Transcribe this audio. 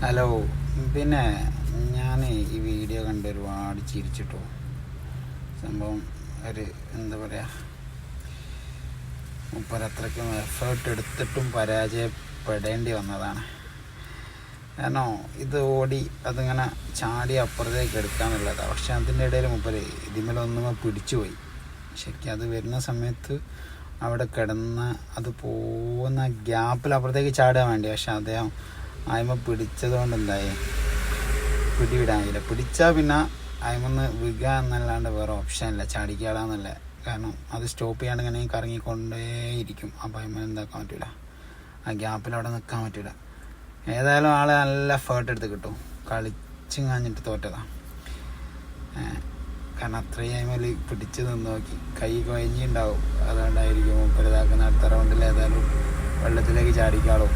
Hello പിന്നെ ഞാൻ ഈ വീഡിയോ കണ്ട് ഒരുപാട് ചിരിച്ചിട്ടു. സംഭവം ഒരു എന്താ പറയുക മുപ്പരത്രയ്ക്കും എഫേർട്ട് എടുത്തിട്ടും പരാജയപ്പെടേണ്ടി വന്നതാണ്. കാരണം ഇത് ഓടി അതിങ്ങനെ ചാടി അപ്പുറത്തേക്ക് എടുക്കാമെന്നുള്ളതാണ് പക്ഷെ അതിന്റെ ഇടയിൽ മുപ്പര് ഇതിമേലൊന്നുമേ പിടിച്ചുപോയി. ശരിക്കും അത് വരുന്ന സമയത്ത് അവിടെ കിടന്ന് അത് പോകുന്ന ഗ്യാപ്പിൽ അപ്പുറത്തേക്ക് ചാടാൻ വേണ്ടി. പക്ഷെ അദ്ദേഹം ആയ്മ പിടിച്ചത് കൊണ്ട് എന്തായി പിടിവിടാനില്ല. പിടിച്ചാൽ പിന്നെ അയമൊന്ന് വിക എന്നല്ലാണ്ട് വേറെ ഓപ്ഷൻ ഇല്ല ചാടിക്കാടാന്നല്ല. കാരണം അത് സ്റ്റോപ്പ് ചെയ്യാണ്ട് ഇങ്ങനെ കറങ്ങിക്കൊണ്ടേയിരിക്കും. അപ്പം അയമ എന്താക്കാൻ പറ്റില്ല ആ ഗ്യാപ്പിൽ അവിടെ നിൽക്കാൻ പറ്റില്ല ഏതായാലും ആളെ നല്ല എഫേർട്ട് എടുത്ത് കിട്ടും. കളിച്ചും കാഞ്ഞിട്ട് തോറ്റതാണ് കാരണം അത്രയും അയമൽ പിടിച്ച് നിന്ന് നോക്കി കൈ കുഴഞ്ഞിണ്ടാവും. അതുകൊണ്ടായിരിക്കും മുപ്പരിതാക്കുന്ന അടുത്ത റൗണ്ടിൽ ഏതായാലും വെള്ളത്തിലേക്ക് ചാടിക്കാളും.